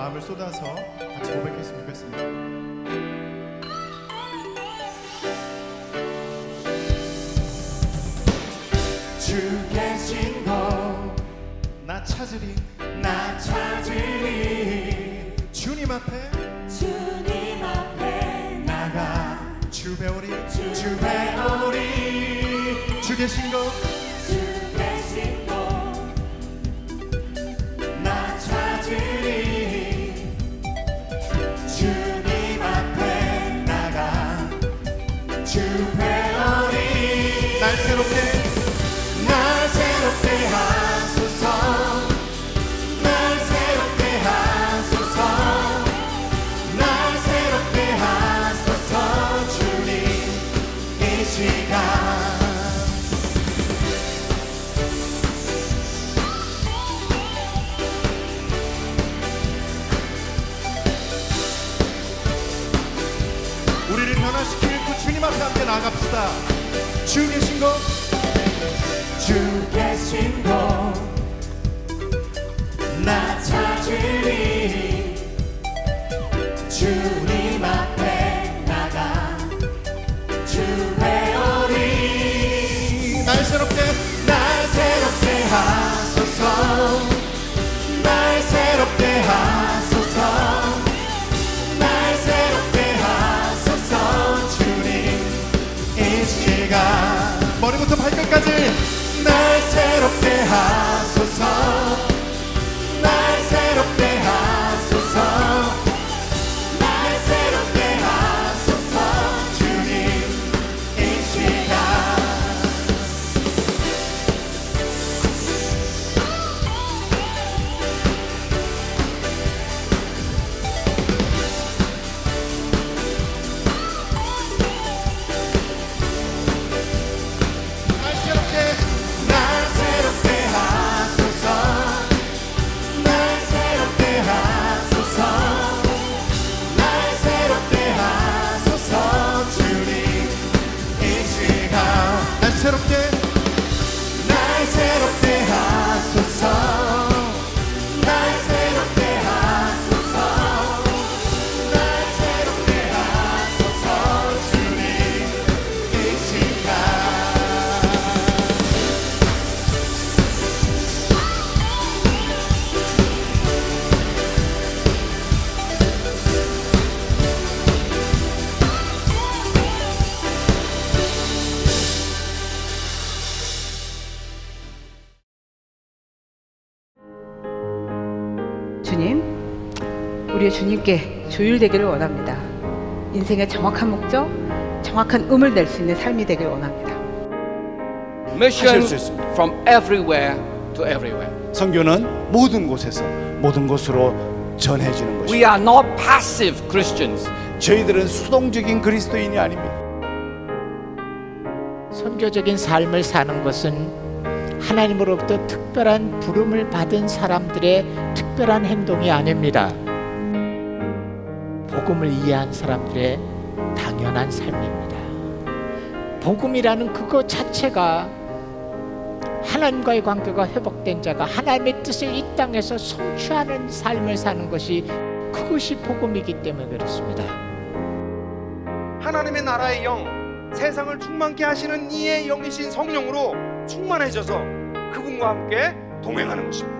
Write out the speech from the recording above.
마음을 쏟아서 같이 고백했으면 좋겠습니다. 주 계신 곳나 찾으리. 나 찾으리. 주님 앞에 주님 앞에 나가. 주 배우리. 주 배우리. 주 계신 곳 앞에 함께 나갑시다. 주 계신 곳주 계신 곳 이 시간 머리부터 발끝까지 날 새롭게 시간 주님, 우리의 주님께 조율되기를 원합니다. 인생의 정확한 목적, 정확한 음을 낼 수 있는 삶이 되길 원합니다. Mission 하실 수 있습니다. from everywhere to everywhere. 선교는 모든 곳에서 모든 곳으로 전해지는 We 것입니다. are not passive Christians. 저희들은 수동적인 그리스도인이 아닙니다. 선교적인 삶을 사는 것은 하나님으로부터 특별한 부름을 받은 사람들의 특별한 행동이 아닙니다. 복음을 이해한 사람들의 당연한 삶입니다. 복음이라는 그것 자체가 하나님과의 관계가 회복된 자가 하나님의 뜻을 이 땅에서 성취하는 삶을 사는 것이 그것이 복음이기 때문에 그렇습니다. 하나님의 나라의 영, 세상을 충만케 하시는 이의 영이신 성령으로 충만해져서 그분과 함께 동행하는 것입니다.